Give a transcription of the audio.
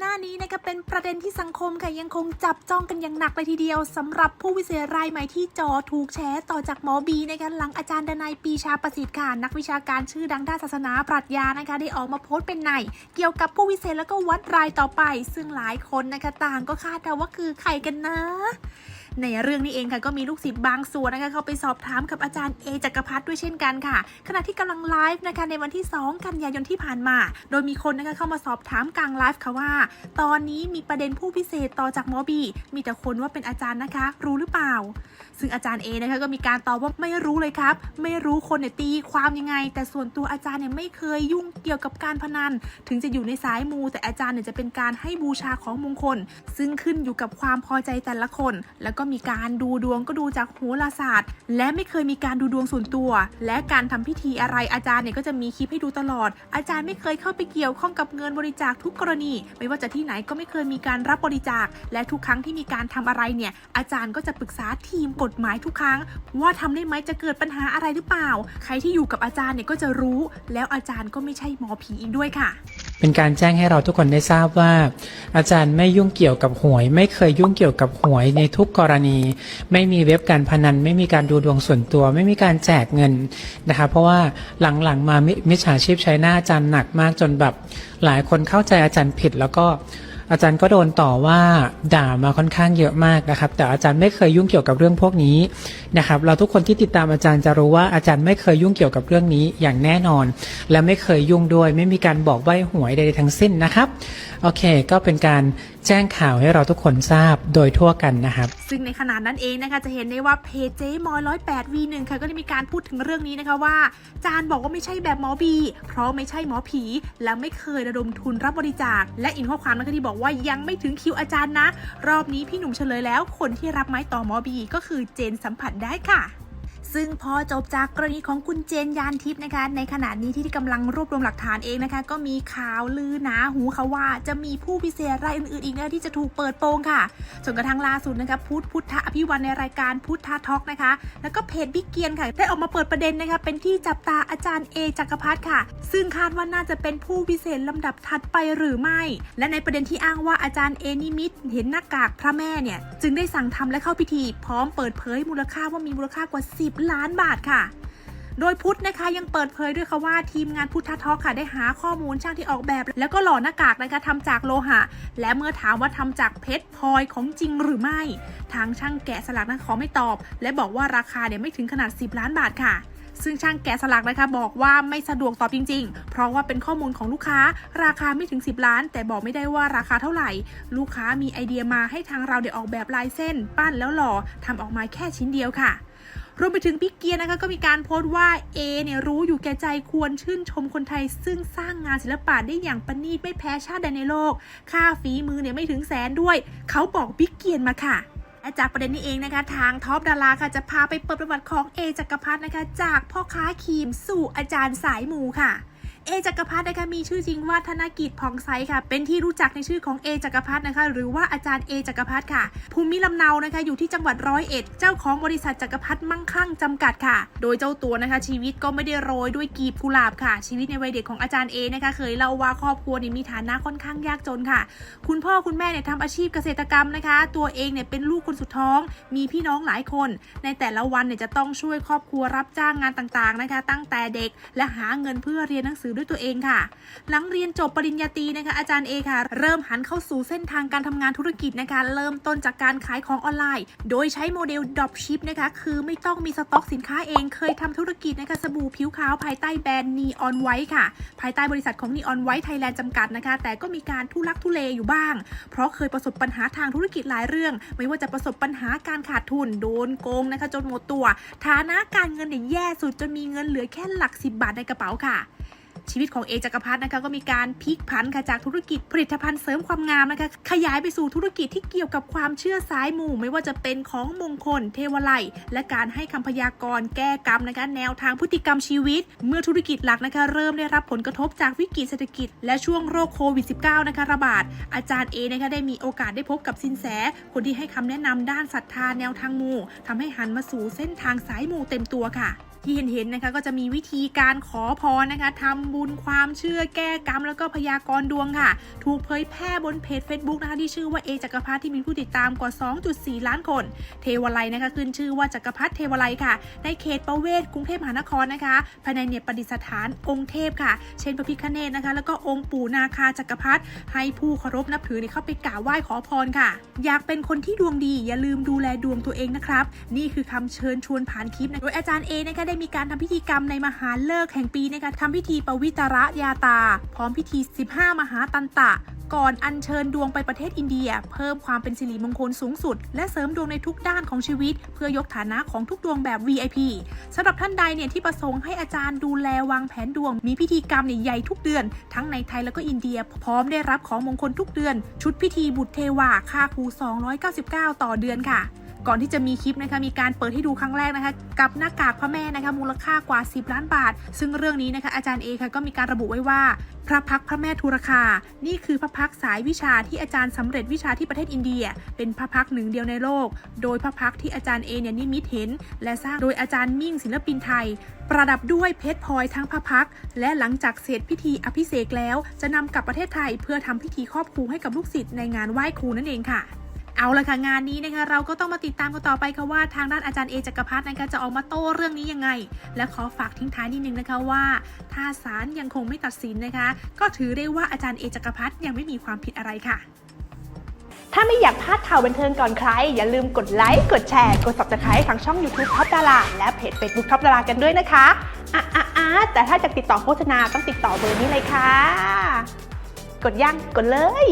นี้นะคะเป็นประเด็นที่สังคมค่ะยังคงจับจ้องกันอย่างหนักเลยทีเดียวสำหรับผู้วิเศษรายใหม่ที่จอถูกแชร์ต่อจากหมอบีนะคะหลังอาจารย์ดนายปีชาประสิทธิ์ค่ะนักวิชาการชื่อดังด้านศาสนาปรัชญานะคะได้ออกมาโพสต์เป็นในเกี่ยวกับผู้วิเศษแล้วก็วัดรายต่อไป ซึ่งหลายคนนะคะต่างก็คาดเดาว่าคือใครกันนะ ในเรื่องนี้เองค่ะก็มีลูกศิษย์บางส่วนนะคะเข้าไปสอบถามกับอาจารย์เอจักรพัฒน์ด้วยเช่นกันค่ะ ขณะที่กำลังไลฟ์นะคะในวันที่ 2 กันยายนที่ผ่านมา โดยมีคนนะคะเข้ามาสอบถามกลางไลฟ์ค่ะว่า ตอนนี้มีประเด็นผู้พิเศษต่อจากหมอบี มีแต่คนว่าเป็นอาจารย์นะคะ รู้หรือเปล่า ซึ่งอาจารย์เอนะคะก็มีการตอบว่าไม่รู้เลยครับ ไม่รู้คนเนี่ยตีความยังไง แต่ส่วนตัวอาจารย์เนี่ยไม่เคยยุ่งเกี่ยวกับการพนัน ถึงจะอยู่ในสายมู แต่อาจารย์เนี่ยจะเป็นการให้บูชาของมงคล ซึ่งขึ้นอยู่กับความพอใจแต่ละคนแล้วก็็มีการดูดวงก็ดูจากโหราศาสตร์ และไม่เคยมีการดูดวงส่วนตัว และการทำพิธีอะไรอาจารย์เนี่ยก็จะมีคลิปให้ดูตลอด อาจารย์ไม่เคยเข้าไปเกี่ยวข้องกับเงินบริจาคทุกกรณี ไม่ว่าจะที่ไหนก็ไม่เคยมีการรับบริจาค และทุกครั้งที่มีการทำอะไรเนี่ย อาจารย์ก็จะปรึกษาทีมกฎหมายทุกครั้ง ว่าทำได้ไหมจะเกิดปัญหาอะไรหรือเปล่า ใครที่อยู่กับอาจารย์เนี่ยก็จะรู้ แล้วอาจารย์ก็ไม่ใช่หมอผีอีกด้วยค่ะ เป็นการแจ้งให้เราทุกคนได้ทราบว่า อาจารย์ไม่ยุ่งเกี่ยวกับหวย ไม่เคยยุ่งเกี่ยวกับหวยในทุกกรณี ไม่มีเว็บการพนัน ไม่มีการดูดวงส่วนตัว ไม่มีการแจกเงินนะคะเพราะว่าหลังๆมามิจฉาชีพใช้หน้าอาจารย์หนักมากจนแบบหลายคนเข้าใจอาจารย์ผิดแล้วก็ อาจารย์ก็โดนต่อว่าด่ามาค่อนข้างเยอะมากนะครับ แต่อาจารย์ไม่เคยยุ่งเกี่ยวกับเรื่องพวกนี้นะครับ เราทุกคนที่ติดตามอาจารย์จะรู้ว่าอาจารย์ไม่เคยยุ่งเกี่ยวกับเรื่องนี้อย่างแน่นอน และไม่เคยยุ่งด้วย ไม่มีการบอกใบ้หวยใดๆทั้งสิ้นนะครับ โอเค ก็เป็นการแจ้งข่าวให้เราทุกคนทราบโดยทั่วกันนะครับ ซึ่งในขณะนั้นเองนะคะจะเห็นได้ว่าเพจเจมอยร้อยแปดวีหนึ่งค่ะก็ได้มีการพูดถึงเรื่องนี้นะคะว่า จานบอกว่าไม่ใช่แบบหมอบี เพราะไม่ใช่หมอผี และไม่เคยระดมทุนรับบริจาค และอินข้อความนะคะที่บอกว่ายังไม่ถึงคิวอาจารย์นะ รอบนี้พี่หนุ่มเฉลยแล้ว คนที่รับไม้ต่อหมอบี ก็คือเจนสัมผัสได้ค่ะ ซึ่งพอจบจากกรณีของคุณเจนยานทิพย์นะคะ ในขณะนี้ที่กำลังรวบรวมหลักฐานเองนะคะ ก็มีข่าวลือหนาหูค่ะว่าจะมีผู้พิเศษรายอื่นๆอีกนะที่จะถูกเปิดโปงค่ะจนกระทั่งล่าสุดนะคะพุทธพุทธอภิวันในรายการพุทธทอกนะคะ แล้วก็เพจบิ๊กเกียนค่ะ ได้ออกมาเปิดประเด็นนะคะ เป็นที่จับตาอาจารย์เอจักรพัฒน์ค่ะ ซึ่งคาดว่าน่าจะเป็นผู้พิเศษลำดับถัดไปหรือไม่ และในประเด็นที่อ้างว่าอาจารย์เอนิมิตเห็นหน้ากากพระแม่เนี่ยจึงได้สั่งทำและเข้าพิธี พร้อมเปิดเผยมูลค่าว่ามีมูลค่ากว่า 10ล้านบาทค่ะ โดยพุทธนะคะยังเปิดเผยด้วยค่ะว่าทีมงานพุทธทอค่ะได้หาข้อมูลช่างที่ออกแบบ แล้วก็หล่อหน้ากากนะคะทำจากโลหะ และเมื่อถามว่าทำจากเพชรพลอยของจริงหรือไม่ ทางช่างแกะสลักนั้นขอไม่ตอบ และบอกว่าราคาเนี่ยไม่ถึงขนาด 10 ล้านบาทค่ะ ซึ่งช่างแกะสลักนะคะบอกว่าไม่สะดวกตอบจริง ๆ เพราะว่าเป็นข้อมูลของลูกค้า ราคาไม่ถึง 10 ล้าน แต่บอกไม่ได้ว่าราคาเท่าไหร่ ลูกค้ามีไอเดียมาให้ทางเราเดี๋ยวออกแบบลายเส้น ปั้นแล้วหล่อทำออกมาแค่ชิ้นเดียวค่ะรวมไปถึงพี่เกียร์นะคะก็มีการโพสต์ว่าเอเนี่ยรู้อยู่แก่ใจควรชื่นชมคนไทย ซึ่งสร้างงานศิลปะได้อย่างประณีตไม่แพ้ชาติใดในโลก ค่าฝีมือเนี่ยไม่ถึงแสนด้วย เขาบอกพี่เกียร์มาค่ะ และจากประเด็นนี้เองนะคะ ทางท็อปดาราค่ะจะพาไปเปิดประวัติของเอจักรพัฒน์นะคะ จากพ่อค้าครีมสู่อาจารย์สายมูค่ะ เอจักรพัฒน์นะคะมีชื่อจริงว่าธนกิจผ่องไซค่ะ เป็นที่รู้จักในชื่อของเอจักรพัฒน์นะคะ หรือว่าอาจารย์เอจักรพัฒน์ค่ะ ภูมิลำเนานะคะ อยู่ที่จังหวัดร้อยเอ็ด เจ้าของบริษัทจักรพัฒน์มั่งคั่งจำกัดค่ะ โดยเจ้าตัวนะคะ ชีวิตก็ไม่ได้โรยด้วยกีบกุหลาบค่ะ ชีวิตในวัยเด็กของอาจารย์เอนะคะ เคยเล่าว่าครอบครัวเนี่ยมีฐานะค่อนข้างยากจนค่ะ คุณพ่อคุณแม่เนี่ยทำอาชีพเกษตรกรรมนะคะ ตัวเองเนี่ยเป็นลูกคนสุดท้อง มีพี่น้องหลายคน ในแต่ละวันเนี่ยจะต้องช่วยครอบครัวรับจ้างงานต่างๆนะคะ ตั้งแต่เด็กและหาเงินเพื่อเรียนหนังสือด้วยตัวเองค่ะ หลังเรียนจบปริญญาตรีนะคะ อาจารย์เอค่ะ เริ่มหันเข้าสู่เส้นทางการทำงานธุรกิจนะคะ เริ่มต้นจากการขายของออนไลน์ โดยใช้โมเดล Dropship นะคะ คือไม่ต้องมีสต็อกสินค้าเอง เคยทำธุรกิจนะคะสบู่ผิวขาวภายใต้แบรนด์ Neon White ค่ะ ภายใต้บริษัทของ Neon White Thailand จำกัดนะคะ แต่ก็มีการทุลักทุเลอยู่บ้าง เพราะเคยประสบปัญหาทางธุรกิจหลายเรื่อง ไม่ว่าจะประสบปัญหาการขาดทุนโดนโกงนะคะจนหมดตัว ฐานะการเงินเนี่ยแย่สุดจนมีเงินเหลือแค่หลัก 10 บาทในกระเป๋าค่ะ ชีวิตของเอจักรพัฒน์นะคะก็มีการพลิกผันค่ะจากธุรกิจผลิตภัณฑ์เสริมความงามนะคะขยายไปสู่ธุรกิจที่เกี่ยวกับความเชื่อสายมูไม่ว่าจะเป็นของมงคล เทวไลและการให้คำพยากรณ์แก้กรรมนะคะแนวทางพฤติกรรมชีวิต เมื่อธุรกิจหลักนะคะเริ่มได้รับผลกระทบจากวิกฤตเศรษฐกิจ และช่วงโรคโควิด -19 นะคะระบาดอาจารย์เอนะคะได้มีโอกาสได้พบกับสินแส คนที่ให้คำแนะนำด้านศรัทธาแนวทางมูทำให้หันมาสู่เส้นทางสายมูเต็มตัวค่ะ ที่เห็นๆนะคะก็จะมีวิธีการขอพรนะคะทำบุญความเชื่อแก้กรรม แล้วก็พยากรณ์ดวงค่ะ ถูกเผยแพร่บนเพจ Facebook นะคะที่ชื่อว่าเอจักรพัฒที่มีผู้ติดตามกว่า 2.4 ล้านคน เทวไลนะคะขึ้นชื่อว่าจักรพัฒเทวไลค่ะ ในเขตประเวศกรุงเทพมหานครนะคะภายในเนี่ยประดิษฐานองค์เทพค่ะ เช่นพระพิฆเนศนะคะ แล้วก็องค์ปู่นาคาจักรพัฒให้ผู้เคารพนับถือเนี่ยเข้าไปกราบไหว้ขอพรค่ะ อยากเป็นคนที่ดวงดีอย่าลืมดูแลดวงตัวเองนะครับนี่คือคำเชิญชวนผ่านคลิปนะโดยอาจารย์เอนะคะได้มีการทำพิธีกรรมในมหาเลิกแห่งปีนะคะทำพิธีปวิตระยาตา พร้อมพิธี 15 มหาตันตะ ก่อนอัญเชิญดวงไปประเทศอินเดีย เพิ่มความเป็นสิริมงคลสูงสุด และเสริมดวงในทุกด้านของชีวิต เพื่อยกฐานะของทุกดวงแบบ VIP สำหรับท่านใดเนี่ยที่ประสงค์ให้อาจารย์ดูแลวางแผนดวง มีพิธีกรรมเนี่ยใหญ่ทุกเดือน ทั้งในไทยแล้วก็อินเดีย พร้อมได้รับของมงคลทุกเดือน ชุดพิธีบุตรเทวาค่าครู 299 ต่อเดือนค่ะ ก่อนที่จะมีคลิปนะคะมีการเปิดให้ดูครั้งแรกนะคะ กับหน้ากากพระแม่นะคะมูลค่ากว่า 10 ล้านบาท ซึ่งเรื่องนี้นะคะอาจารย์เอค่ะก็มีการระบุไว้ว่า พระพักพระแม่ทุรคา นี่คือพระพักสายวิชาที่อาจารย์สำเร็จวิชาที่ประเทศอินเดีย เป็นพระพักหนึ่งเดียวในโลก โดยพระพักที่อาจารย์เอเนี่ยนิมิตเห็น และสร้างโดยอาจารย์มิ่งศิลปินไทย ประดับด้วยเพชรพลอยทั้งพระพักและหลังจากเสร็จพิธีอภิเษกแล้ว จะนำกลับประเทศไทย เพื่อทำพิธีครอบครูให้กับลูกศิษย์ในงานไหว้ครูนั่นเองค่ะ เอาละค่ะงานนี้นะคะเราก็ต้องมาติดตามกันต่อไปค่ะว่าทางด้านอาจารย์เอจักรพัฒน์นะคะจะออกมาโต้เรื่องนี้ยังไง และขอฝากทิ้งท้ายนิดนึงนะคะว่า ถ้าศาลยังคงไม่ตัดสินนะคะ ก็ถือได้ว่าอาจารย์เอจักรพัฒน์ยังไม่มีความผิดอะไรค่ะ ถ้าไม่อยากพลาดข่าวบันเทิงก่อนใคร อย่าลืมกดไลค์กดแชร์กด subscribe ทางช่อง YouTube Top ดาราและเพจ Facebook Top ดารากันด้วยนะคะอะอะอะแต่ถ้าจะติดต่อโฆษณาต้องติดต่อเบอร์นี้เลยค่ะ กดยังกดเลย